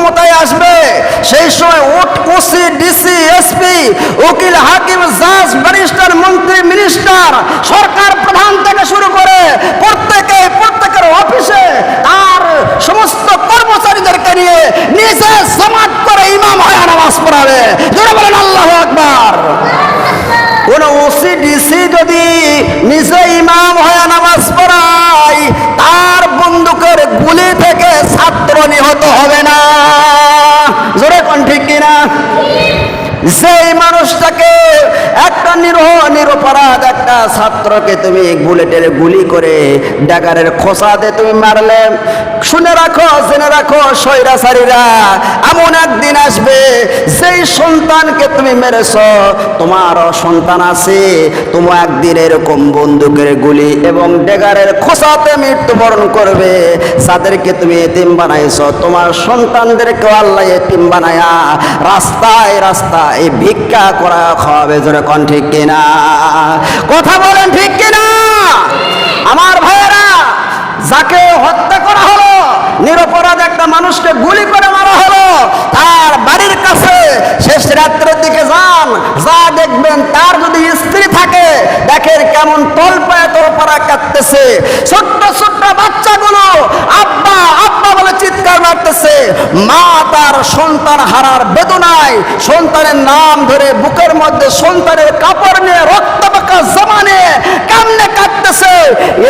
ক্ষমতায় আসবে। সেই সময় ওসি ডিসি, এসপি, উকিল, হাকিম, জাজ, ব্যারিস্টার, মন্ত্রী, মিনিস্টার, সরকার প্রধান থেকে শুরু করে প্রত্যেকে, প্রত্যেকের অফিসে তার সমস্ত কর্মচারীদেরকে নিয়ে নিজে সমাজ করে ইমাম হয়ে নামাজ পড়াবে। জোরে বলেন, আল্লাহ আকবার। কোন ওসি, ডিসি যদি নিজে ইমাম হয়ে নামাজ পড়ায়, তার বন্দুকের গুলি থেকে ছাত্র নিহত হবে না। কিনা সেই মানুষটাকে একটা নিরহ নিরপরাধ একটা ছাত্রকে তুমি বুলেটের গুলি করে ডাগারের খোসাতে তুমি মারলে। শুনে রাখো, জেনে রাখো সৈরাচারীরা এমন একদিন আসবে সেই সন্তানকে তুমি মেরেছ। তোমারও সন্তান আছে তোমার একদিন এরকম বন্দুকের গুলি এবং ডেগারের খোসাতে মৃত্যুবরণ করবে। যাদেরকে তুমি এতিম বানাইছ, তোমার সন্তানদেরকে আল্লাহ এতিম বানায়া রাস্তায় রাস্তায় ভিক্ষা করা খাওয়াবে জোরে কন ঠিক কিনা? কথা বলেন ঠিক কিনা? আমার ভাইয়েরা, যাকে হত্যা করা হলো, নিরপরাধ একটা মানুষকে গুলি করে মারা হলো, তার বাড়ির কাছে শেষ রাত্রের দিকে যান। যা দেখবেন, তার যদি স্ত্রী থাকে, দেখেন কেমন তল পায়ে তোর পাড়া কাটতেছে ছোট্ট ছোট্ট বাচ্চাগুলো আব্বা আব্বা বলে চিৎকার মারতেছে। মা তার সন্তান হারার বেদনায় সন্তানের নাম ধরে বুকের মধ্যে সন্তানের কাপড় নিয়ে রক্ত পাকা জমা নিয়ে কেমনে কাটতেছে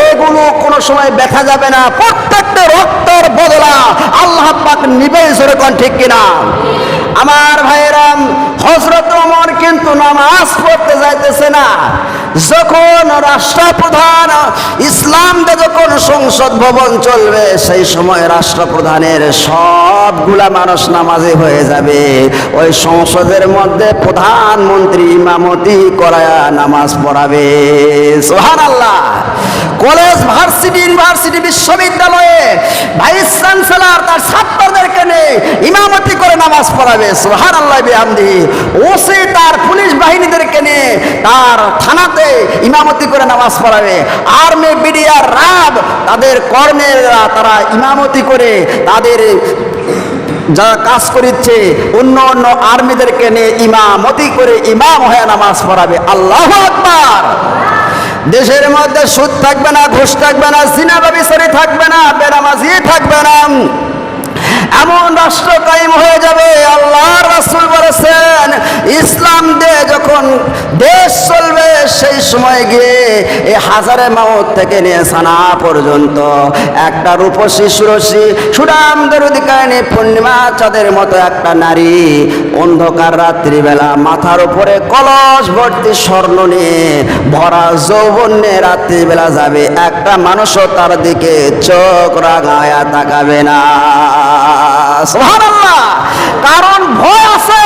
এগুলো কোনো সময় দেখা যাবে না। প্রত্যেকটা রক্তর বদলা আল্লাহ পাক নিবে জোরে কোন, ঠিক কিনা? আমার ভাইয়েরাম হজরত ওমর কিন্তু নামাজ পড়তে যাইতেছে না। যখন রাষ্ট্রপ্রধান, ইসলাম যখন সংসদ ভবন চলবে, সেই সময় রাষ্ট্রপ্রধানের সবগুলা মানুষ নামাজে হয়ে যাবে। ওই সংসদের মধ্যে প্রধানমন্ত্রী ইমামতি করায়া নামাজ পড়াবে। সোহান আল্লাহ কলেজ, ভার্সিটি, ইউনিভার্সিটি, বিশ্ববিদ্যালয়ে ভাইস চ্যান্সেলর তার ছাত্রদেরকে নিয়ে ইমামতি নামাজ পড়াবে সোহান আল্লাহ বিহামদি ওসি তার পুলিশ বাহিনীদেরকে নিয়ে তার থানাতে ইমামতি করে নামাজ পড়াবে। আর্মি, বিডিআর, রাব, তাদের কর্নেলরা তারা ইমামতি করে তাদের যারা কাজ করিচ্ছে, অন্য অন্য আর্মিদেরকে নিয়ে ইমামতি করে ইমাম হয়ে নামাজ পড়াবে। আল্লাহ আকবার! দেশের মধ্যে সুদ থাকবে না, ঘুষ থাকবে না সিনা ব্যবসায়ী থাকবে না, বেনামাজি থাকবে না। এমন রাষ্ট্র কায়েম হয়ে যাবে হাজারে মাউত থেকে নিয়ে সানা পর্যন্ত। একটা রূপসী, সুরসী সুরামদের অধিকারিণী পূর্ণিমা চাঁদের মতো একটা নারী অন্ধকার রাত্রিবেলা মাথার উপরে কলস ভর্তি স্বর্ণ নিয়ে ভরা যৌবন রাত্রিবেলা যাবে। একটা মানুষও তার দিকে চোখ রাঙায়া তাকাবে না। কারণ ভয় আছে।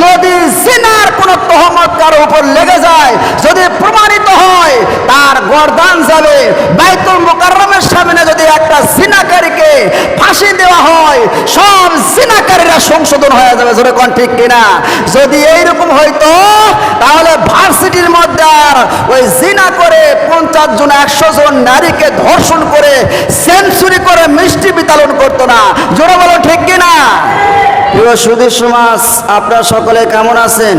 যদি জিনার কোন তহমত কারও উপর লেগে যায়, যদি প্রমাণিত হয়, তার গর্দান যাবে। বাইতুল মুকাররমের সামনে যদি একটা জিনাকারীকে ফাঁসি দেওয়া হয়, সব জিনাকারীরা সংশোধন হয়ে যাবে। জোরে কোন ঠিক কিনা? যদি এইরকম হইতো, তাহলে ভার্সিটির মধ্যে আর ওই জিনা করে পঞ্চাশ জন, একশো জন নারীকে ধর্ষণ করে, সেঞ্চুরি করে মিষ্টি বিতরণ করতো না। জোরে বলো ঠিক কিনা? প্রিয় সুদী সমাজ, আপনারা সকলে কেমন আছেন?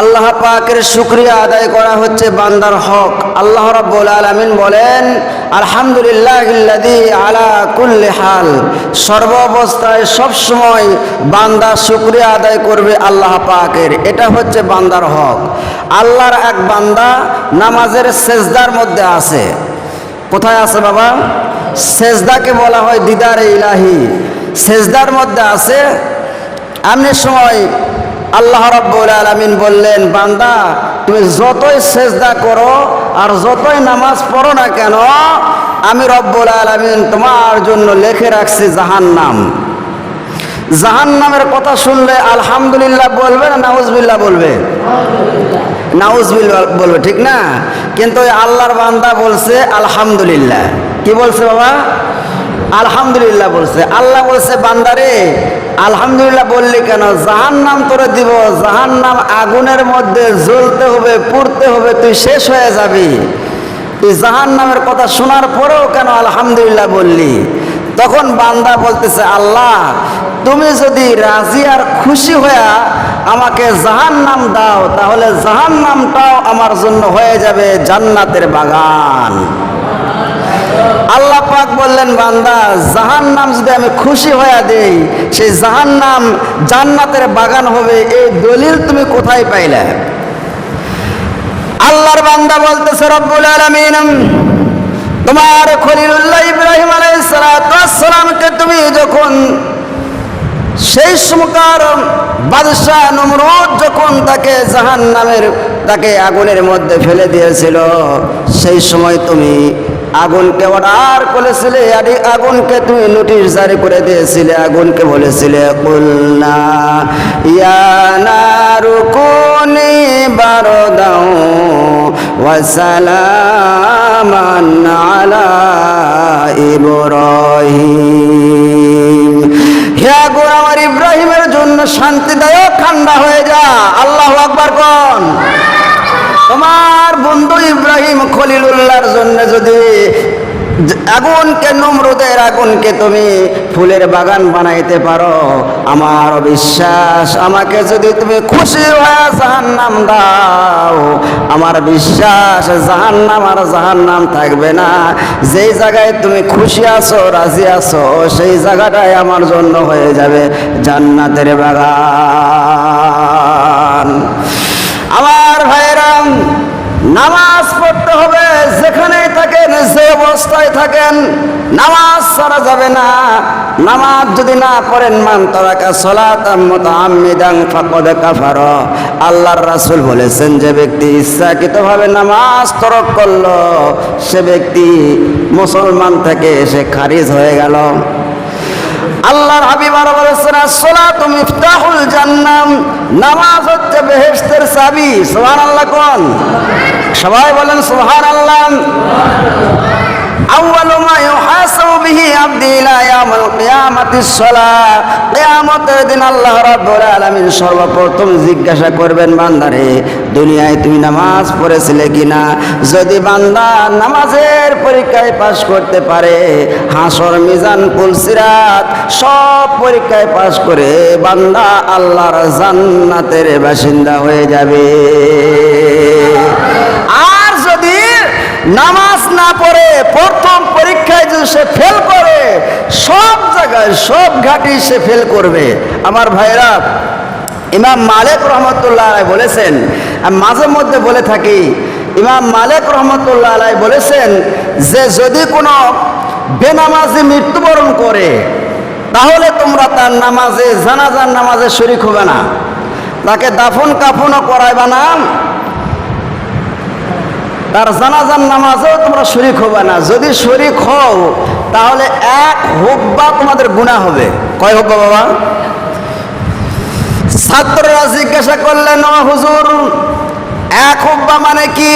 আল্লাহ পাকের শুক্রিয়া আদায় করা হচ্ছে বান্দার হক। আল্লাহ রাব্বুল আলামিন বলেন আলহামদুলিল্লাহ আলা কুল্লি হাল। সর্ব অবস্থায় সবসময় বান্দা শুক্রিয়া আদায় করবে আল্লাহ পাকের। এটা হচ্ছে বান্দার হক। আল্লাহর এক বান্দা নামাজের সেজদার মধ্যে আছে। কোথায় আছে বাবা? সেজদাকে বলা হয় দিদারে ইলাহি। সেজদার মধ্যে আছে। এমনি সময় আল্লাহ রব্বুল আলমিন বললেন, বান্দা, তুমি যতই সেজদা করো আর যতই নামাজ পড়ো না কেন, আমি রব্বুল আলমিন তোমার জন্য লেখে রাখছি জাহান্নাম। জাহান্নামের কথা শুনলে আলহামদুলিল্লাহ বলবে না নাউজবিল্লাহ বলবে? নাউজবিল্লাহ বলবে, ঠিক না? কিন্তু আল্লাহর বান্দা বলছে, আলহামদুলিল্লাহ। কি বলছে বাবা? আলহামদুলিল্লাহ বলছে। আল্লাহ বলছে, বান্দারে, আলহামদুলিল্লাহ বললি কেন? জাহান নাম তোরে দিব জাহান নাম আগুনের মধ্যে জ্বলতে হবে, পুড়তে হবে, তুই শেষ হয়ে যাবি। তুই জাহান নামের কথা শোনার পরেও কেন আলহামদুলিল্লাহ বললি? তখন বান্দা বলতেছে, আল্লাহ, তুমি যদি রাজি আর খুশি হয়ে আমাকে জাহান নাম দাও, তাহলে জাহান নামটাও আমার জন্য হয়ে যাবে জান্নাতের বাগান। আল্লাহ পাক বললেন, বান্দা জাহান নাম যদি আমি খুশি হয়ে দেই, সেই জাহান নাম জান্নাতের বাগান হবে, এই দলিল তুমি কোথায় পাইলে? আল্লাহর বান্দা বলতেছে, রব্বুল আলামিন, তোমার খলিলুল্লাহ ইব্রাহিম আলাইহিস সালামকে তুমি যখন সেই সময়কার বাদশাহ নমরুদ যখন তাকে জাহান নামের তাকে আগুনের মধ্যে ফেলে দিয়েছিল, সেই সময় তুমি আগুনকে অর্ডার করেছিলে, আর এই আগুনকে তুমি নোটিশ জারি করে দিয়েছিলে, আগুনকে বলেছিলে কুলনা ইয়ানা রুকুনি বারদাও ওয়াসালামান আলা ইব্রাহিম। হে আগুন, আমার ইব্রাহিমের জন্য শান্তিদায়ক ঠান্ডা হয়ে যা, আল্লাহ আকবার কোন তোমার বন্ধু ইব্রাহিম খলিলুল্লাহর জন্য যদি আগুনকে, নমরুদের আগুনকে তুমি ফুলের বাগান বানাইতে পারো, আমার বিশ্বাস, আমাকে যদি তুমি খুশি হয়ে জাহান নাম দাও, আমার বিশ্বাস জাহান নাম আর জাহান নাম থাকবে না। যেই জায়গায় তুমি খুশি আছো, রাজি আছো, সেই জায়গাটাই আমার জন্য হয়ে যাবে জান্নাতের বাগান। আমার ভাইরাম, নামাজ পড়তে হবে। যেখানেই থাকেন, যে অবস্থায় থাকেন, নামাজ ছাড়া যাবে না। নামাজ যদি না পড়েন, মান তারাকা সলাতাম মুতাআম্মিদান ফাকাদ কাফার। আল্লাহর রাসূল বলেছেন, যে ব্যক্তি ইচ্ছাকৃতভাবে নামাজ তরক করল, সে ব্যক্তি মুসলমান থেকে সে খারিজ হয়ে গেল। আল্লাহর হাবিব আরও বলেছেন আসসালাতু মিফতাহুল জান্নাম। নামাজ হচ্ছে বেহেশতের চাবি। সুবহানাল্লাহ কোন? সবাই বলেন দিন আল্লাহ সর্বপ্রথম জিজ্ঞাসা করবেন, বান্দারে, দুনিয়ায় তুমি নামাজ পড়েছিলে কিনা? যদি বান্দা নামাজের পরীক্ষায় পাশ করতে পারে, হাসর, মিজান পুলসিরাত সব পরীক্ষায় পাশ করে বান্দা আল্লাহর জান্নাতের বাসিন্দা হয়ে যাবে। নামাজ না পড়ে, প্রথম পরীক্ষায় যদি সে ফেল করে, সব জায়গায়, সব ঘাটি সে ফেল করবে। আমার ভাইরা ইমাম মালিক রহমতুল্লাহ আলাই বলেছেন মাঝে মধ্যে বলে থাকি, ইমাম মালিক রহমতুল্লাহ আলাই বলেছেন যে যদি কোনো বেনামাজি মৃত্যুবরণ করে, তাহলে তোমরা তার নামাজে, জানাজার নামাজে শরিক হবে না। তাকে দাফন কাফনও করাইবা না। তার জানাজার নামাজেও তোমরা শরিক হবে না। যদি শরিক হও, তাহলে এক হুব্বা তোমাদের গুণা হবে। কয় হুব্বা বাবা? ছাত্ররা জিজ্ঞাসা করলেন হুজুর, এক হুব্বা মানে কি?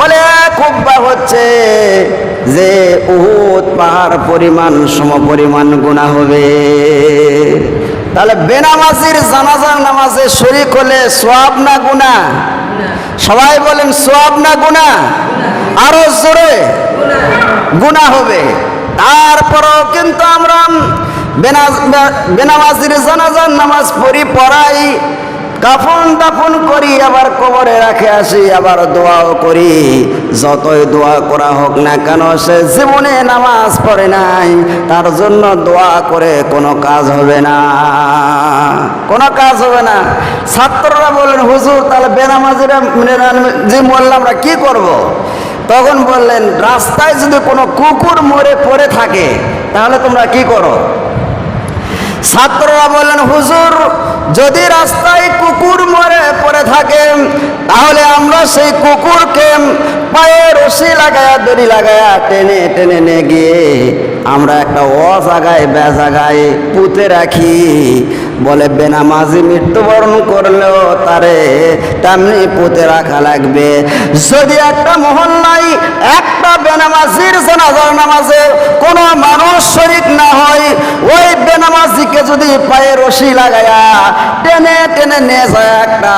বলে, এক হুব্বা হচ্ছে যে উহুদ পাহাড় পরিমাণ সম পরিমাণ গুণা হবে। তাহলে বেনামাজির জানাজার নামাজে শরিক হলে সব না গুণা সবাই বলেন, সোয়াব না গুণা আরও জোরে। গুণা হবে। তারপরও কিন্তু আমরা বেনামাজির জানাজার নামাজ পড়ি, পড়াই। কাফন দাফন করি, আবার কবরে রাখে আসি, আবার দোয়াও করি। যতই দোয়া করা হোক না কেন, সে জীবনে নামাজ পড়ে নাই, তার জন্য দোয়া করে কোনো কাজ হবে না। কোনো কাজ হবে না। ছাত্ররা বলেন হুজুর, তাহলে বেনামাজিরা যে আমরা কি করব। তখন বললেন, রাস্তায় যদি কোনো কুকুর মরে পড়ে থাকে, তাহলে তোমরা কি করো? ছাত্ররা বললেন, হুজুর যদি রাস্তায় কুকুর মরে পড়ে থাকে, তাহলে আমরা সেই কুকুরকে পায়ে রশি লাগায়া, দড়ি লাগায়া টেনে টেনে নিয়ে গিয়ে আমরা একটা অ জায়গায় বে জায়গায় পুঁতে রাখি। বলে, বেনামাজি মৃত্যুবরণ করলেও তারে তেমনি পুঁতে রাখা লাগবে। যদি একটা মহল্লায় একটা বেনামাজির জানাজার নামাজে কোনো মানুষ শরিক না হয়, ওই বেনামাজিকে যদি পায়ে রশি লাগায়া টেনে টেনে নিয়ে যায়, একটা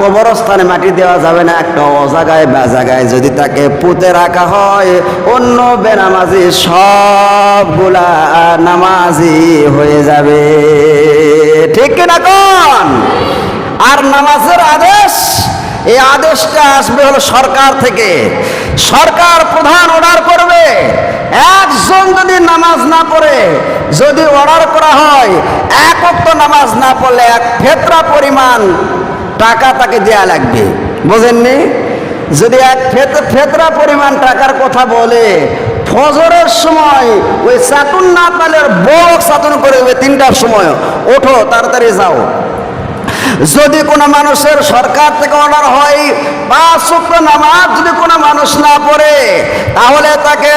কবরস্থানে মাটি দেওয়া যাবে না, একটা অজাগায় বা জায়গায় যদি তাকে পুঁতে রাখা হয়, অন্য বেনামাজি সবগুলা নামাজি হয়ে যাবে। ঠিক কিনা কোন? আর নামাজের আদেশ, এই আদেশটা আসবে হলো সরকার থেকে। সরকার প্রধান অর্ডার করবে। একজন যদি নামাজ না পড়ে, যদি অর্ডার করা হয়, এক অক্ত নামাজ না পড়লে এক ফেতরা পরিমাণ টাকা তাকে দেয়া লাগবে। বোঝেননি? যদি এক ফেত- ফেতরা পরিমাণ টাকার কথা বলে ফজরের সময় ওই চাতুন না পালের বড় চাতুন করে দেবে তিনটার সময় ওঠো, তাড়াতাড়ি যাও। যদি কোনো মানুষের সরকার থেকে অর্ডার হয় পাঁচ শুক্র নামাজ যদি কোনো মানুষ না পড়ে, তাহলে তাকে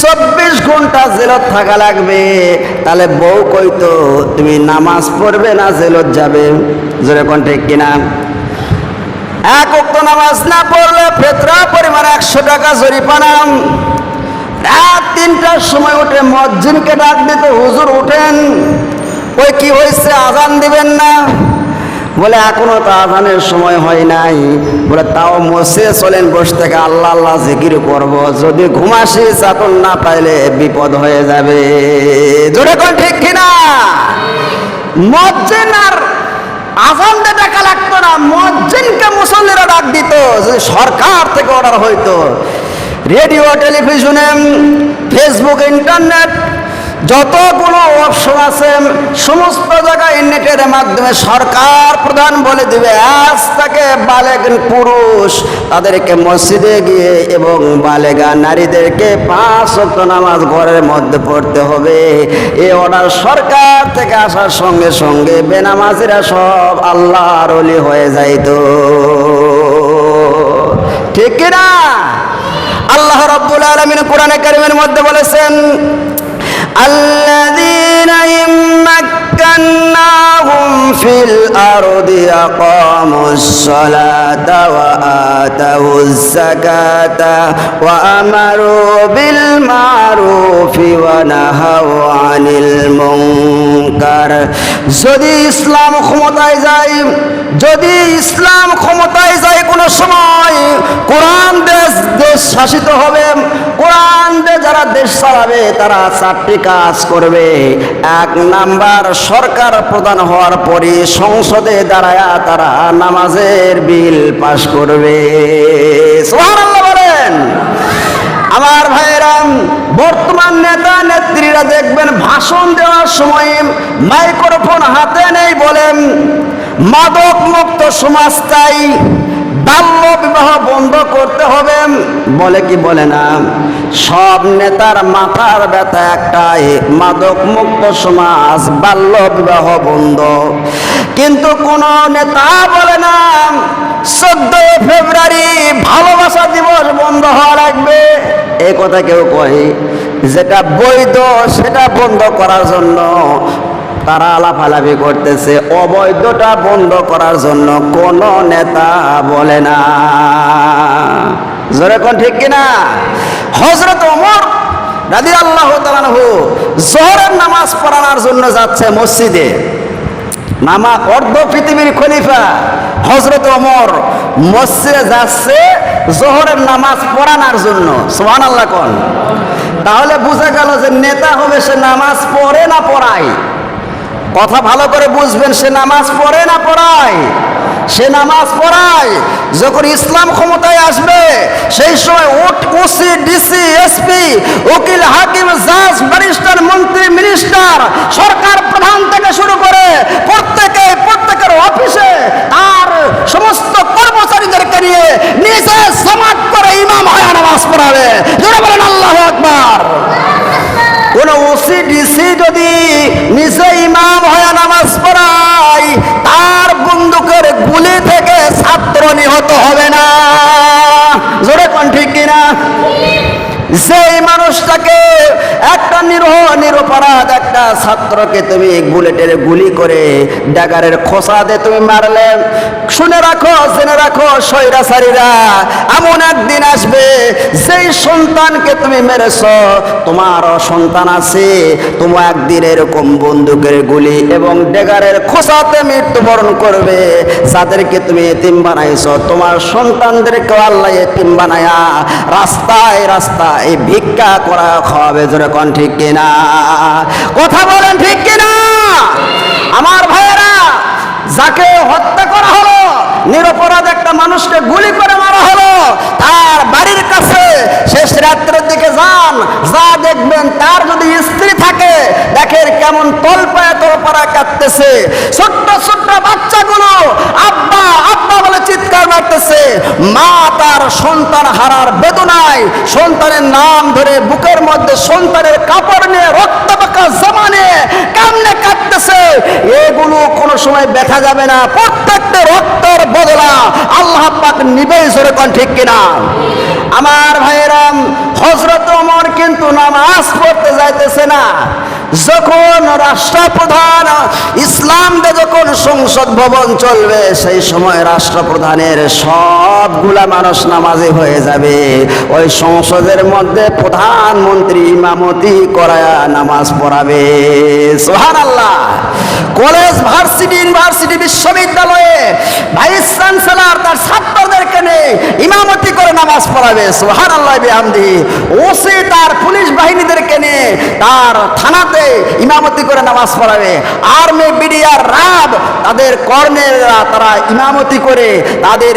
চব্বিশ ঘণ্টা জেলত থাকা লাগবে। তাহলে বউ কইতো, তুমি নামাজ পড়বে না, জেলত যাবে। জোরে কোন ঠিক কিনা? এক উক্ত নামাজ না পড়লে ফেতরা পরিমাণ একশো টাকা জরিপানা রাত তিনটার সময় উঠে মজ্জিনকে ডাক দিতে হুজুর উঠেন। ওই কি হয়েছে আজান দিবেন না? বলে, এখনও তো আজানের সময় হয় নাই। বলে, তাও মসে চলেন, বসে থেকে আল্লাহ আল্লাহ জিকির করব। যদি ঘুমাসি চাতন না পাইলে বিপদ হয়ে যাবে। জোরে কোন ঠিক কিনা? মজ্জিন আর আজান টাকা লাগতো না। মজ্জিনকে মুসল্লিরা ডাক দিত। যদি সরকার থেকে অর্ডার হইতো রেডিও, টেলিভিশনে, ফেসবুক, ইন্টারনেট, যতগুলো অপশন আছে, সমস্ত জায়গায় নেটের মাধ্যমে সরকার প্রধান বলে দিবে, আজ তাকে বালেগ পুরুষ তাদেরকে মসজিদে গিয়ে এবং বালেগা নারীদেরকে পাঁচ ওয়াক্ত নামাজ ঘরের মধ্যে পড়তে হবে। এ অর্ডার সরকার থেকে আসার সঙ্গে সঙ্গে বেনামাজিরা সব আল্লাহর হয়ে যাইতো। ঠিক কিনা? আল্লাহ রব্বুল আলমিন কোরআনে কারিমের মধ্যে বলেছেন الذين إن مكناهم في الأرض أقاموا الصلاة وآتوا الزكاة وأمروا بالمعروف ونهوا عن المنكر যদি ইসলাম ক্ষমতায় যায় যদি ইসলাম ক্ষমতায় যায় কোনো সময়, কোরআন দেশ দেশ শাসিত হবে, কোরআন দিয়ে যারা দেশ চালাবে, তারা চারটি কাজ করবে। এক নাম্বার, সরকার প্রধান হওয়ার পরে সংসদে দাঁড়ায়া তারা নামাজের বিল পাশ করবে। বলেন। আমার ভাইয়েরাম বর্তমান নেতা নেত্রীরা দেখবেন ভাষণ দেওয়ার সময় মাইক্রোফোন হাতে নেই বলেন মাদক মুক্ত সমাজ চাই। বাল্য বিবাহ বন্ধ করতে হবে। বলে কি বলে না? সব নেতার মাথার ব্যথা একটাই, মাদক মুক্ত সমাজ, বাল্য বিবাহ বন্ধ। কিন্তু কোন নেতা বলে না, চোদ্দই ফেব্রুয়ারি ভালোবাসা দিবস বন্ধ হওয়া লাগবে। এই কথা কেউ কয়, যেটা বৈধ সেটা বন্ধ করার জন্য তারা আলাফালাফি করতেছে। অবৈধটা বন্ধ করার জন্য কোন নেতা বলে না। জোরে কোন ঠিক কিনা? হজরত ওমর রাজি আল্লাহ জোহরের নামাজ পড়ানোর জন্য যাচ্ছে মসজিদে। নামা অর্ধ পৃথিবীর খলিফা হজরত ওমর মসজিদে যাচ্ছে জোহরের নামাজ পড়ানোর জন্য। সোহান আল্লাহ কন? তাহলে বোঝা গেল যে নেতা হবে সে নামাজ পড়ে না পড়ায়। কথা ভালো করে বুঝবেন, সে নামাজ পড়ে না পড়ায়? সে নামাজ পড়ায়, যখন ইসলাম ক্ষমতায় আসবে, সেই সময় ওসি, ডিসি, এসপি, উকিল, হাকিম, জাজ, ব্যারিস্টার, মন্ত্রী, মিনিস্টার, সরকার প্রধান থেকে শুরু করে প্রত্যেকে, প্রত্যেকের অফিসে তার সমস্ত কর্মচারীদেরকে নিয়ে নিজে সমাজ করে ইমাম হয়ে নামাজ পড়াবে। বলেন, আল্লাহ আকবার। কোন ওসি ডিসি যদি নিজে ইমাম হয়ে নামাজ পড়ায়, তার বন্দুকের গুলি থেকে ছাত্র নিহত হবে না। জোরে কোন ঠিক কিনা? সেই মানুষটাকে একটা নিরহ নিরপরাধ একটা ছাত্রকে তুমি বুলেটের গুলি করে ডাগারের খোসা দিয়ে তুমি মারলে। শুনে রাখো, জেনে রাখো সৈরাচারীরা এমন একদিন আসবে সেই সন্তানকে তুমি মেরেছ তোমারও সন্তান আছে, তুমি একদিন এরকম বন্দুকের গুলি এবং ডেগারের খোসাতে মৃত্যুবরণ করবে। যাদেরকে তুমি এতিম বানাইছ, তোমার সন্তানদেরকে আল্লাহ এতিম বানায়া রাস্তায় রাস্তায় ভিক্ষা করা খাওয়াবে, জোরে কন ঠিক কিনা? কথা বলেন ঠিক কিনা? আমার ভাইয়েরা যাকে হত্যা করা হলো নিরপরাধ একটা মানুষকে গুলি করে মারা হলো, তার বাড়ির কাছে শেষ রাত্রের দিকে যান, যা দেখবেন তার যদি স্ত্রী থাকে, দেখেন কেমন তলপায় তলপাড়া কাটতেছে ছোট্ট ছোট্ট বাচ্চাগুলো আব্বা আব্বা বলে চিৎকার মারতেছে। মা তার সন্তান হারার বেদনায় সন্তানের নাম ধরে বুকের মধ্যে সন্তানের কাপড় নিয়ে রক্ত পাকা জামা নিয়ে কামনে কাটতেছে এগুলো কোনো সময় দেখা যাবে না, প্রত্যেকটা রক্তের বদলা আল্লাহ পাক নিবেই জোরে কোন ঠিক কিনা? আমার ভাইয়েরাম হজরত ওমর কিন্তু নামাজ পড়তে যাইতেছে না। যখন রাষ্ট্রপ্রধান, ইসলাম যখন সংসদ ভবন চলবে, সেই সময় রাষ্ট্রপ্রধানের সবগুলা মানুষ নামাজে হয়ে যাবে। ওই সংসদের মধ্যে প্রধানমন্ত্রী ইমামতি করায়া নামাজ পড়াবে। সোহান আল্লাহ কলেজ, ভার্সিটি, ইউনিভার্সিটি, বিশ্ববিদ্যালয়ে ভাইস তার ছাত্রদেরকে ইমামতি করে নামাজ পড়াবে আল্লাহ বিহামদি। তার পুলিশ বাহিনীদেরকে নিয়ে তার থানাতে ইমামতি করে নামাজ পড়াবে। আর্মি, বিডিআর, রাব, তাদের কর্নেলরা তারা ইমামতি করে তাদের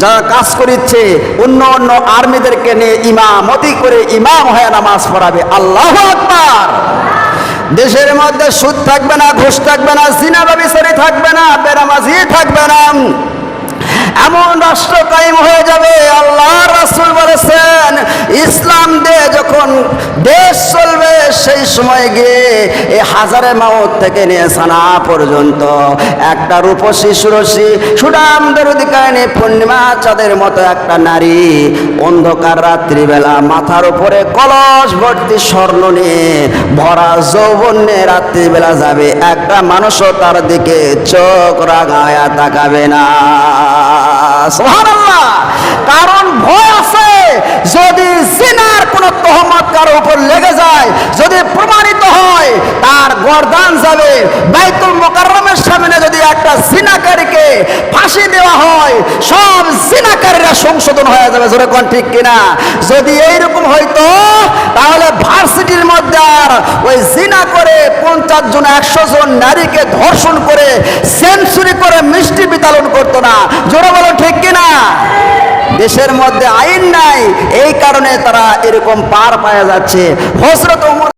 যারা কাজ করিচ্ছে, অন্য অন্য আর্মিদেরকে নিয়ে ইমামতি করে ইমাম হয়ে নামাজ পড়াবে। আল্লাহ আকবার! দেশের মধ্যে সুদ থাকবে না, ঘুষ থাকবে না সিনা ব্যবসারী থাকবে না বেরামাজি থাকবে না। এমন রাষ্ট্র কায়েম হয়ে যাবে আল্লাহ রাসুল বলেছেন, ইসলাম দে যখন দেশ চলবে সেই সময় গিয়ে এই হাজারে মাউত থেকে নিয়ে সানা পর্যন্ত একটা রূপসী, সুরসী সুনাম দরুদিকায়নি পূর্ণিমা, চাঁদের মতো একটা নারী অন্ধকার রাত্রিবেলা মাথার উপরে কলস ভর্তি স্বর্ণ নিয়ে ভরা যৌবন রাত্রিবেলা যাবে। একটা মানুষও তার দিকে চোখ রাগায়া তাকাবে না। কারণ ভয় আছে, যদি জিনার কোন তহমত কারও উপর লেগে যায় যদি প্রমাণিত হয় তার গরদান যাবে। বাইতুল মোকাররমের সামনে যদি একটা জিনাকারীকে ফাঁসি দেওয়া হয়, সব জিনাকারীরা সংশোধন হয়ে যাবে। জোরে কোন ঠিক কিনা? যদি এইরকম হইতো, তাহলে ভার্সিটির মধ্যে আর ওই জিনা করে পঞ্চাশ জন, একশো জন নারীকে ধর্ষণ করে, সেঞ্চুরি করে মিষ্টি বিতরণ করতো না। জোরে বলো ঠিক কিনা? দেশের মধ্যে আইন নাই, এই কারণে তারা এরকম পার পাওয়া যাচ্ছে। হজরত